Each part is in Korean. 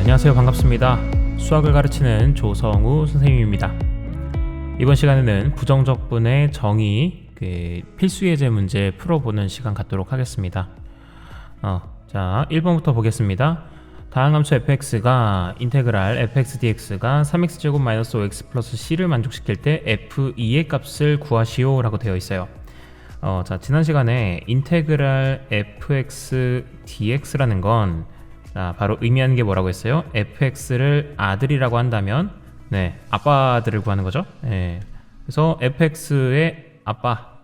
안녕하세요. 반갑습니다. 수학을 가르치는 조성우 선생님입니다. 이번 시간에는 부정적분의 정의 그 필수 예제 문제 풀어보는 시간 갖도록 하겠습니다. 어, 자, 1번부터 보겠습니다. 다항함수 fx가 인테그랄 fx dx가 3x제곱 마이너스 5x 플러스 c를 만족시킬 때 f2의 값을 구하시오 라고 되어 있어요. 어, 자, 지난 시간에 인테그랄 fx dx라는 건 자, 바로 의미하는 게 뭐라고 했어요? fx를 아들이라고 한다면 네, 아빠들을 구하는 거죠. 네. 그래서 fx의 아빠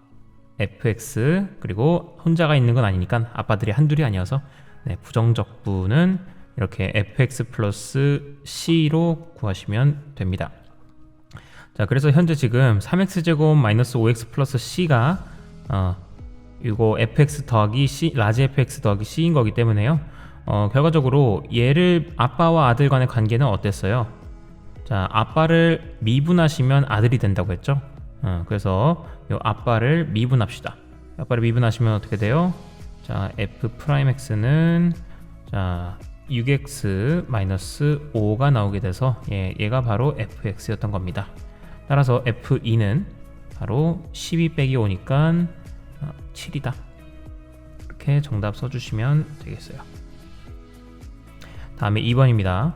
fx 그리고 혼자가 있는 건 아니니까 아빠들이 한둘이 아니어서 네, 부정적분은 이렇게 fx 플러스 c로 구하시면 됩니다. 자, 그래서 현재 지금 3x제곱 마이너스 5x 플러스 c가 어, 이거 fx 더하기 c, 라지 fx 더하기 c인 거기 때문에요. 어, 결과적으로 얘를 아빠와 아들 간의 관계는 어땠어요? 자, 아빠를 미분하시면 아들이 된다고 했죠? 어, 그래서 요 아빠를 미분합시다. 아빠를 미분하시면 어떻게 돼요? 자, f 프라임 x는 자, 6x 마이너스 5가 나오게 돼서 얘, 얘가 바로 fx였던 겁니다. 따라서 f2는 바로 12 빼기 5니까 7이다. 이렇게 정답 써주시면 되겠어요. 다음에 2번입니다.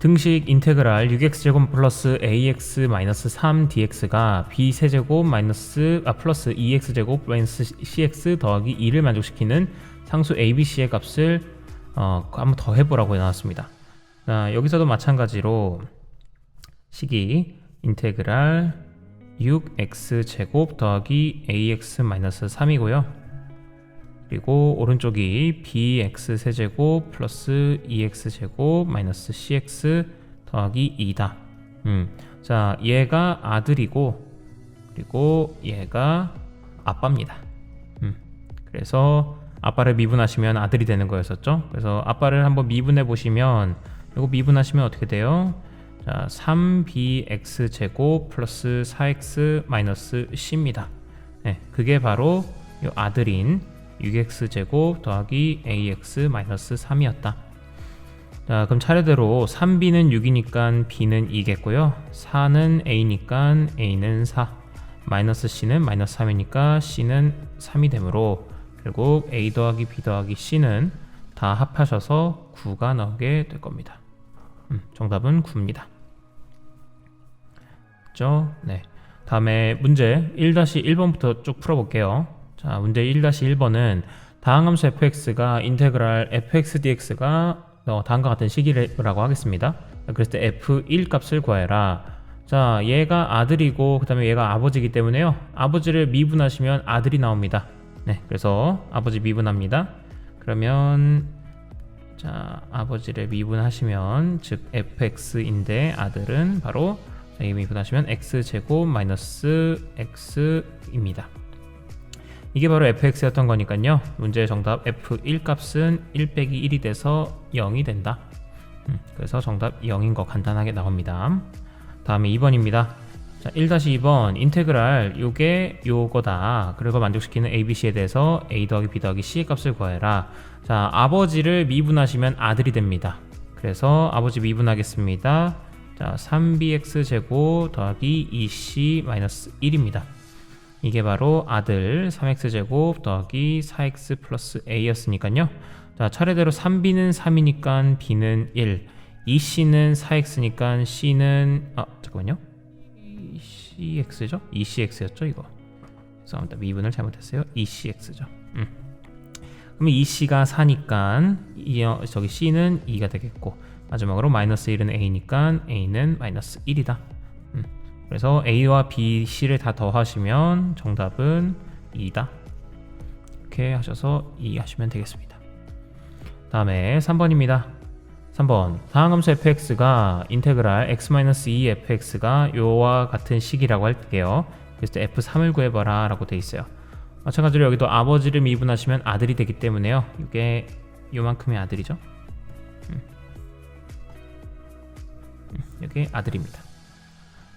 등식 인테그랄 6x제곱 플러스 ax 마이너스 3dx가 b세제곱 마이너스 아 플러스 2x제곱 마이너스 cx 더하기 2를 만족시키는 상수 abc의 값을 어, 한번 더 해보라고 나왔습니다. 자, 여기서도 마찬가지로 식이 인테그랄 6x제곱 더하기 ax 마이너스 3이고요. 그리고 오른쪽이 bx 세제곱 플러스 2x 제곱 마이너스 cx 더하기 2다. 음, 자 얘가 아들이고 그리고 얘가 아빠입니다. 음, 그래서 아빠를 미분하시면 아들이 되는 거였었죠. 그래서 아빠를 한번 미분해 보시면 이거 미분하시면 어떻게 돼요? 자 3bx 제곱 플러스 4x 마이너스 c입니다. 네, 그게 바로 이 아들인 6x제곱 더하기 ax 마이너스 3이었다. 자, 그럼 차례대로 3b는 6이니까 b는 2겠고요. 4는 a니까 a는 4. 마이너스 c는 마이너스 3이니까 c는 3이 되므로 결국 a 더하기 b 더하기 c는 다 합하셔서 9가 나오게 될 겁니다. 음, 정답은 9입니다. 그죠? 네. 다음에 문제 1-1번부터 쭉 풀어볼게요. 자, 문제 1-1번은 다항함수 fx가 인테그랄 fx dx가 어, 다음과 같은 식이라고 하겠습니다. 그랬을 때 f1 값을 구해라. 자, 얘가 아들이고 그 다음에 얘가 아버지이기 때문에요. 아버지를 미분하시면 아들이 나옵니다. 네, 그래서 아버지 미분합니다. 그러면 자, 아버지를 미분하시면 즉 fx인데 아들은 바로 자, 이 미분하시면 x 제곱 마이너스 x입니다. 이게 바로 fx였던 거니까요. 문제의 정답 f1 값은 1 빼기 1이 돼서 0이 된다. 음, 그래서 정답 0인 거 간단하게 나옵니다. 다음에 2번입니다. 자, 1-2번 인테그랄 요게 요거다. 그리고 만족시키는 ABC에 대해서 A 더하기 B 더하기 C의 값을 구해라. 자, 아버지를 미분하시면 아들이 됩니다. 그래서 아버지 미분하겠습니다. 자, 3bx 제곱 더하기 2c 마이너스 1입니다. 이게 바로 아들 3x제곱 더하기 4x 플러스 a였으니까요. 자, 차례대로 3b는 3이니까 b는 1, 2c는 4x니까 c는 아, 잠깐만요. cx죠? 2cx였죠, 이거. 죄송합니다. 미분을 잘못했어요. 2cx죠. 음. 그러면 2c가 4니까 이, 어, 저기 c는 2가 되겠고 마지막으로 마이너스 1은 a니까 a는 마이너스 1이다. 그래서 A와 B, C를 다 더하시면 정답은 2다. 이렇게 하셔서 2 하시면 되겠습니다. 다음에 3번입니다. 3번 다항함수 fx가 인테그랄 x-2 fx가 요와 같은 식이라고 할게요. 그래서 f3을 구해봐라 라고 돼 있어요. 마찬가지로 여기도 아버지를 미분하시면 아들이 되기 때문에요. 이게 요만큼의 아들이죠. 음. 음, 이게 아들입니다.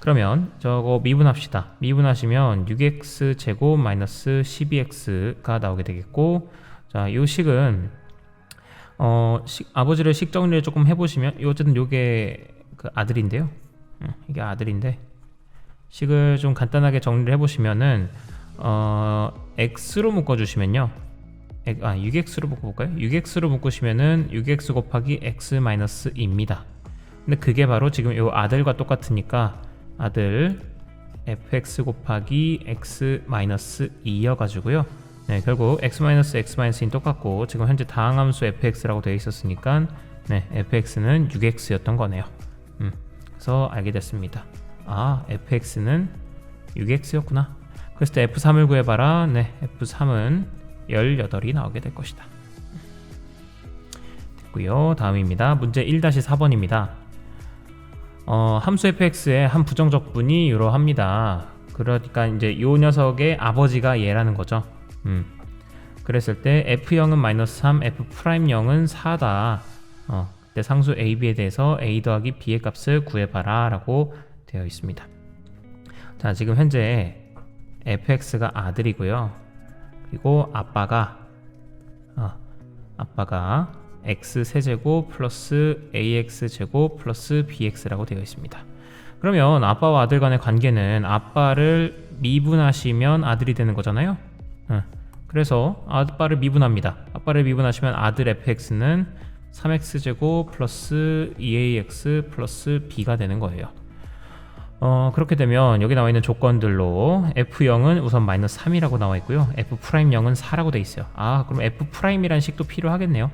그러면 저거 미분합시다. 미분하시면 6x 제곱 마이너스 12x가 나오게 되겠고 자, 이 식은 어, 어, 식- 아버지를 식 정리를 조금 해보시면 이 어쨌든 요게 그 아들인데요. 음, 이게 아들인데 식을 좀 간단하게 정리를 해보시면은 어, x로 묶어주시면요. 엑- 아 6x로 묶어볼까요? 6x로 묶으시면은 6x 곱하기 x 마이너스 2입니다. 근데 그게 바로 지금 요 아들과 똑같으니까 아들 fx 곱하기 x 마이너스 2여가지고요. 네, 결국 x 마이너스 x 마이너스 2는 똑같고 지금 현재 다항함수 fx라고 되어 있었으니까 네, fx는 6x였던 거네요. 음, 그래서 알게 됐습니다. 아, fx는 6x였구나. 그래서 때 f3을 구해봐라. 네, f3은 18이 나오게 될 것이다. 됐고요. 다음입니다. 문제 1-4번입니다. 어, 함수 fx의 한 부정적분이 이러합니다. 그러니까 이제 요 녀석의 아버지가 얘라는 거죠. 음. 그랬을 때 f0은 마이너스 3, f'0은 4다. 어, 그때 상수 a, b에 대해서 a 더하기 b의 값을 구해봐라 라고 되어 있습니다. 자, 지금 현재 fx가 아들이고요. 그리고 아빠가 어, 아빠가 x 세제곱 플러스 ax 제곱 플러스 bx라고 되어 있습니다. 그러면 아빠와 아들 간의 관계는 아빠를 미분하시면 아들이 되는 거잖아요. 어, 그래서 아빠를 미분합니다. 아빠를 미분하시면 아들 fx는 3x 제곱 플러스 2ax 플러스 b가 되는 거예요. 어, 그렇게 되면 여기 나와 있는 조건들로 f0은 우선 마이너스 3이라고 나와 있고요. f'0은 4라고 돼 있어요. 아, 그럼 f'이란 식도 필요하겠네요.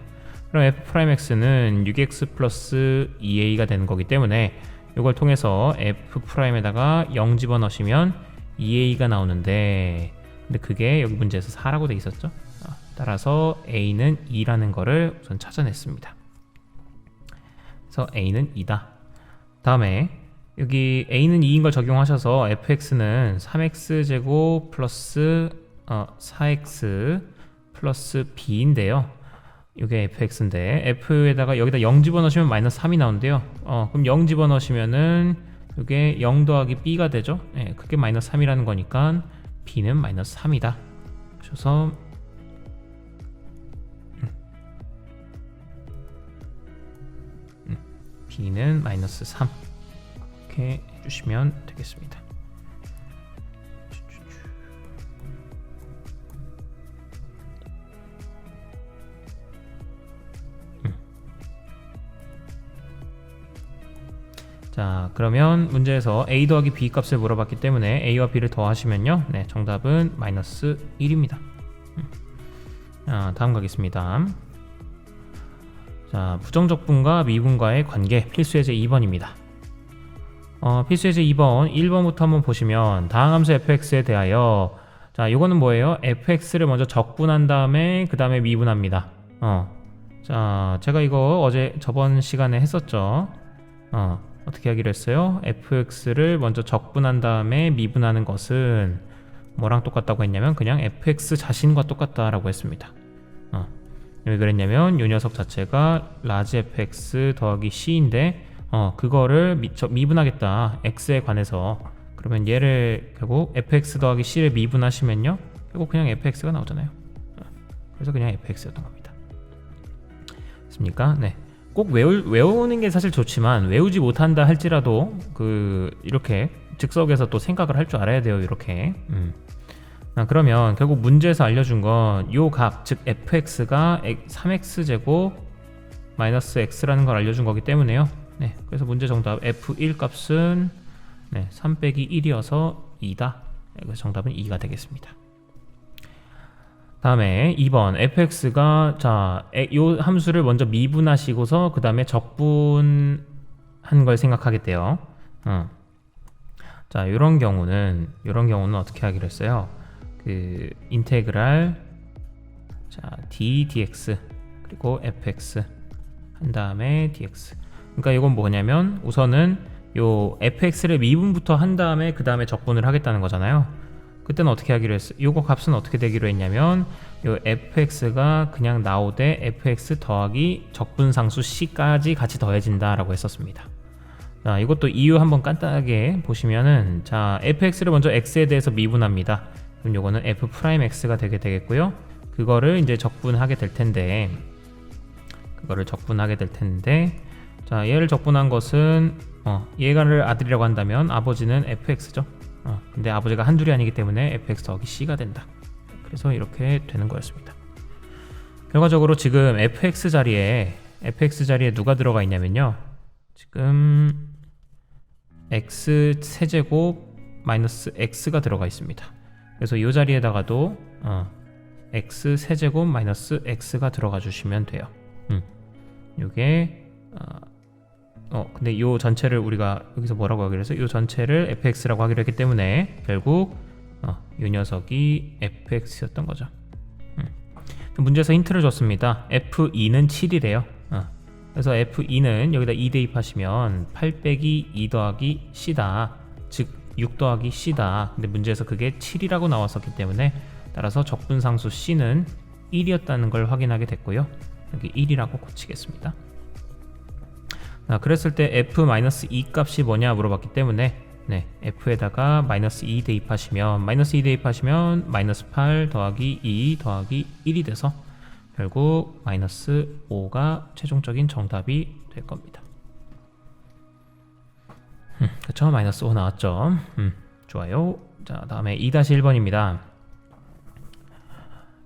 그럼 f'x는 6x 플러스 2a가 되는 거기 때문에 이걸 통해서 f'에다가 0 집어넣으시면 2a가 나오는데 근데 그게 여기 문제에서 4라고 돼 있었죠. 아, 따라서 a는 2라는 거를 우선 찾아냈습니다. 그래서 a는 2다. 다음에 여기 a는 2인 걸 적용하셔서 fx는 3x 제곱 플러스 어, 4x 플러스 b인데요. 이게 fx인데 f에다가 여기다 0 집어넣으시면 마이너스 3이 나오는데요. 어, 그럼 0 집어넣으시면은 이게 0 더하기 b가 되죠. 예, 그게 마이너스 3이라는 거니까 b는 마이너스 3이다. 그래서 음, b는 마이너스 3 이렇게 해주시면 되겠습니다. 그러면 문제에서 a 더하기 b 값을 물어봤기 때문에 a와 b를 더하시면요. 네 정답은 마이너스 1입니다. 자 다음 가겠습니다. 자 부정적분과 미분과의 관계 필수예제 2번입니다. 어, 필수예제 2번 1번부터 한번 보시면 다항함수 fx에 대하여 자 이거는 뭐예요? fx를 먼저 적분한 다음에 그 다음에 미분합니다. 어, 자 제가 이거 어제 저번 시간에 했었죠. 어, 어떻게 하기로 했어요? fx를 먼저 적분한 다음에 미분하는 것은 뭐랑 똑같다고 했냐면 그냥 fx 자신과 똑같다라고 했습니다. 어. 왜 그랬냐면 이 녀석 자체가 라지 fx 더하기 c인데 어, 그거를 미, 저, 미분하겠다 x에 관해서 그러면 얘를 결국 fx 더하기 c를 미분하시면요 결국 그냥 fx가 나오잖아요. 어. 그래서 그냥 fx였던 겁니다. 됐습니까? 네. 꼭 외울, 외우는 게 사실 좋지만 외우지 못한다 할지라도 그 이렇게 즉석에서 또 생각을 할 줄 알아야 돼요 이렇게. 음. 아, 그러면 결국 문제에서 알려준 건 요 값 즉 fx가 3x 제곱 마이너스 x라는 걸 알려준 거기 때문에요. 네 그래서 문제 정답 f1 값은 네, 3 빼기 1이어서 2다. 그래서 정답은 2가 되겠습니다 다음에 2번 fx가 자, 요 함수를 먼저 미분하시고서 그 다음에 적분한 걸 생각하겠대요. 어. 자, 이런 경우는 이런 경우는 어떻게 하기로 했어요? 그 인테그랄 자, d dx 그리고 fx 한 다음에 dx. 그러니까 이건 뭐냐면 우선은 요 fx를 미분부터 한 다음에 그 다음에 적분을 하겠다는 거잖아요. 그때는 어떻게 하기로 했어? 요거 값은 어떻게 되기로 했냐면 요 fx가 그냥 나오되 fx 더하기 적분상수 c까지 같이 더해진다라고 했었습니다. 자, 이것도 이유 한번 간단하게 보시면은 자, fx를 먼저 x에 대해서 미분합니다. 그럼 요거는 f'x가 되게 되겠고요. 그거를 이제 적분하게 될 텐데 그거를 적분하게 될 텐데 자 얘를 적분한 것은 어, 얘가를 아들이라고 한다면 아버지는 fx죠. 어, 근데 아버지가 한둘이 아니기 때문에 fx 더하기 c가 된다. 그래서 이렇게 되는 거였습니다. 결과적으로 지금 fx 자리에 fx 자리에 누가 들어가 있냐면요. 지금 x 세제곱 마이너스 x가 들어가 있습니다. 그래서 이 자리에다가도 어, x 세제곱 마이너스 x가 들어가 주시면 돼요. 음. 요게 어, 어 근데 요 전체를 우리가 여기서 뭐라고 하기로 해서 요 전체를 fx라고 하기로 했기 때문에 결국 어, 요 녀석이 fx였던 거죠. 음. 문제에서 힌트를 줬습니다. f2는 7이래요. 어. 그래서 f2는 여기다 2 대입하시면 8 빼기 2 더하기 c다. 즉 6 더하기 c다. 근데 문제에서 그게 7이라고 나왔었기 때문에 따라서 적분상수 c는 1이었다는 걸 확인하게 됐고요. 여기 1이라고 고치겠습니다. 아, 그랬을 때 f-2 값이 뭐냐 물어봤기 때문에 네, f에다가 마이너스 2 대입하시면 마이너스 2 대입하시면 마이너스 8 더하기 2 더하기 1이 돼서 결국 마이너스 5가 최종적인 정답이 될 겁니다. 음, 그쵸 마이너스 5 나왔죠. 음, 좋아요. 자 다음에 2-1번입니다.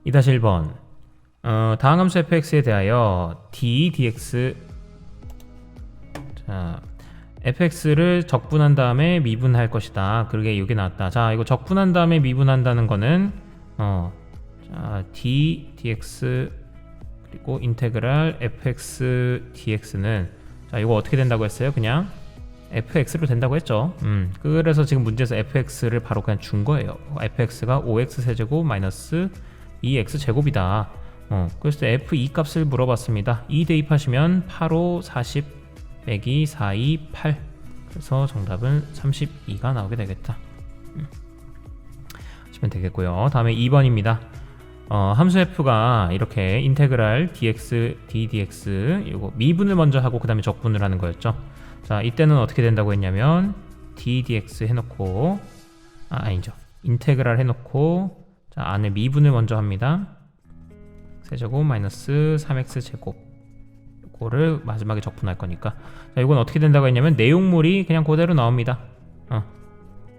2-1번 어, 다음 함수 fx에 대하여 d dx 자 fx를 적분한 다음에 미분할 것이다. 그러게 이게 나왔다. 자 이거 적분한 다음에 미분한다는 거는 어, 자 d dx 그리고 인테그랄 fx dx는 자 이거 어떻게 된다고 했어요? 그냥 fx로 된다고 했죠. 음, 그래서 지금 문제에서 fx를 바로 그냥 준 거예요. fx가 5x 세제곱 마이너스 2x 제곱이다. 어, 그래서 f2 값을 물어봤습니다. 2 대입하시면 8, 5, 40 빼기 4, 2, 8 그래서 정답은 32가 나오게 되겠다. 음. 하시면 되겠고요. 다음에 2번입니다. 어, 함수 f가 이렇게 인테그랄 dx, d dx 이거 미분을 먼저 하고 그 다음에 적분을 하는 거였죠. 자 이때는 어떻게 된다고 했냐면 d dx 해놓고 아 아니죠. 인테그랄 해놓고 자 안에 미분을 먼저 합니다. 세제곱 마이너스 3x 제곱 이거를 마지막에 적분할 거니까 자 이건 어떻게 된다고 했냐면 내용물이 그냥 그대로 나옵니다. 어.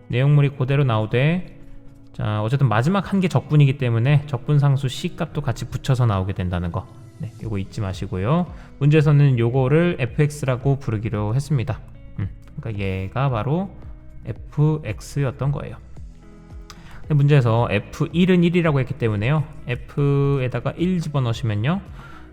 내용물이 그대로 나오되 자 어쨌든 마지막 한 개 적분이기 때문에 적분상수 c 값도 같이 붙여서 나오게 된다는 거. 네, 이거 잊지 마시고요. 문제에서는 요거를 fx라고 부르기로 했습니다. 음, 그러니까 얘가 바로 fx였던 거예요. 문제에서 f1은 1이라고 했기 때문에요. f에다가 1 집어넣으시면요.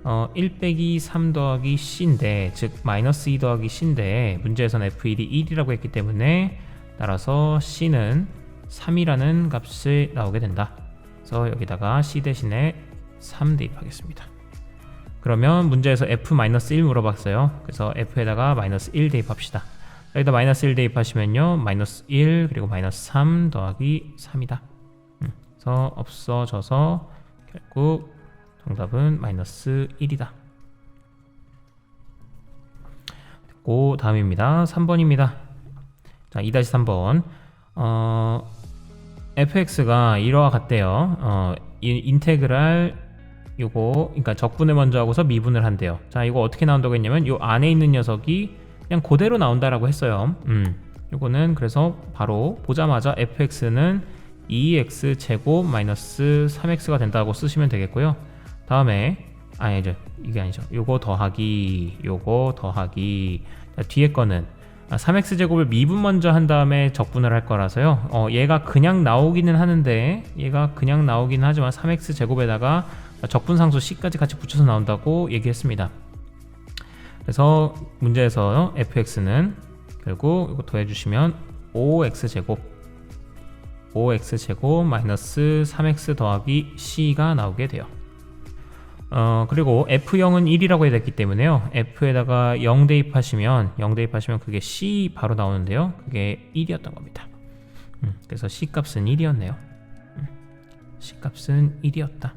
어, 1 빼기 3 더하기 c인데 즉 마이너스 2 더하기 c인데 문제에서는 f1이 1이라고 했기 때문에 따라서 c는 3이라는 값이 나오게 된다. 그래서 여기다가 c 대신에 3 대입하겠습니다. 그러면 문제에서 f-1 물어봤어요. 그래서 f에다가 마이너스 1 대입합시다. 여기다 마이너스 1 대입하시면요. 마이너스 1 그리고 마이너스 3 더하기 3이다. 음, 그래서 없어져서 결국 정답은 마이너스 1이다. 됐고 다음입니다. 3번입니다. 자 2-3번 어, fx가 이러와 같대요. 어, 인테그랄 요거 그러니까 적분을 먼저 하고서 미분을 한대요. 자 이거 어떻게 나온다고 했냐면 요 안에 있는 녀석이 그냥 그대로 나온다라고 했어요. 음, 요거는 그래서 바로 보자마자 fx는 2x 제곱 마이너스 3x가 된다고 쓰시면 되겠고요. 다음에 아니 죠 이게 아니죠. 요거 더하기 요거 더하기 자, 뒤에 거는 3x 제곱을 미분 먼저 한 다음에 적분을 할 거라서요. 어, 얘가 그냥 나오기는 하는데 얘가 그냥 나오긴 하지만 3x 제곱에다가 적분상수 c까지 같이 붙여서 나온다고 얘기했습니다. 그래서 문제에서 fx는 결국 이거 더해주시면 5x 제곱 5x 제곱 마이너스 3x 더하기 c가 나오게 돼요. 어 그리고 f0은 1이라고 해야 됐기 때문에요. f에다가 0 대입하시면 0 대입하시면 그게 c 바로 나오는데요. 그게 1이었던 겁니다. 음, 그래서 c 값은 1이었네요. 음, c 값은 1이었다.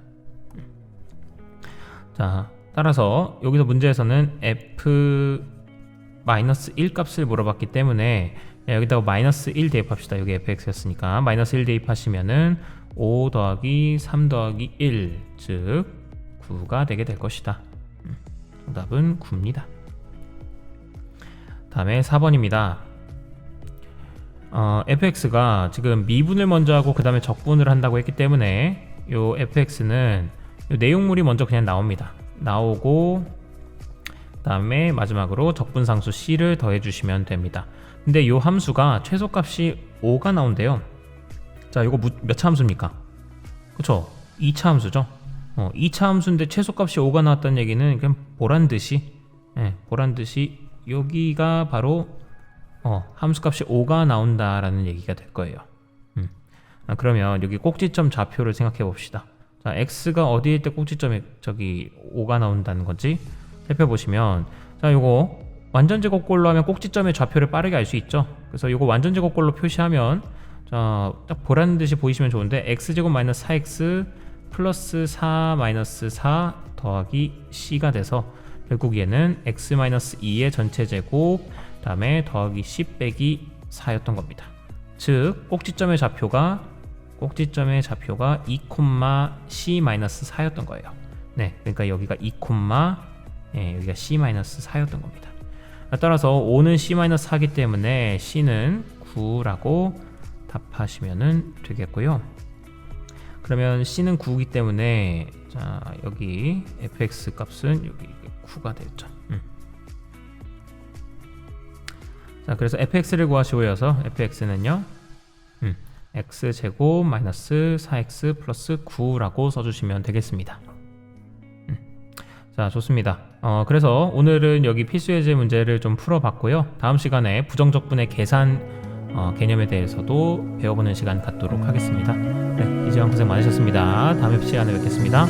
자, 따라서 여기서 문제에서는 f 마이너스 1 값을 물어봤기 때문에 여기다가 마이너스 1 대입합시다. 여기 fx였으니까 마이너스 1 대입하시면은 5 더하기 3 더하기 1, 즉 9가 되게 될 것이다. 음. 정답은 9입니다. 다음에 4번입니다. 어, fx가 지금 미분을 먼저 하고 그 다음에 적분을 한다고 했기 때문에 요 fx는 요 내용물이 먼저 그냥 나옵니다. 나오고 그 다음에 마지막으로 적분상수 c를 더해 주시면 됩니다. 근데 요 함수가 최소값이 5가 나온대요. 자, 이거 몇 차 함수입니까? 그쵸? 2차 함수죠. 어, 2차 함수인데 최소값이 5가 나왔다는 얘기는 그냥 보란 듯이, 예, 보란 듯이 여기가 바로 어, 함수값이 5가 나온다라는 얘기가 될 거예요. 음. 아, 그러면 여기 꼭지점 좌표를 생각해 봅시다. 자, x가 어디일 때 꼭지점에 저기 5가 나온다는 건지 살펴보시면 자, 요거 완전 제곱꼴로 하면 꼭지점의 좌표를 빠르게 알 수 있죠. 그래서 요거 완전 제곱꼴로 표시하면 자, 딱 보라는 듯이 보이시면 좋은데 x제곱 마이너스 4x 플러스 4 마이너스 4 더하기 c가 돼서 결국 얘는 x 마이너스 2의 전체 제곱 다음에 더하기 c 빼기 4였던 겁니다. 즉 꼭지점의 좌표가 꼭지점의 좌표가 2, c 마이너스 4였던 거예요. 네, 그러니까 여기가 2, 예, 여기가 c 마이너스 4였던 겁니다. 따라서 5는 c 마이너스 4기 때문에 c는 9라고 답하시면 되겠고요. 그러면 c는 9이기 때문에 자 여기 fx 값은 여기 9가 되겠죠. 음. 자 그래서 fx를 구하시고요서 fx는요 음, x 제곱 마이너스 4x 플러스 9라고 써주시면 되겠습니다. 음. 자 좋습니다. 어, 그래서 오늘은 여기 필수 예제 문제를 좀 풀어봤고요. 다음 시간에 부정적분의 계산 어, 개념에 대해서도 배워보는 시간 갖도록 하겠습니다. 네, 이재영 선생 많으셨습니다. 다음 시간에 뵙겠습니다.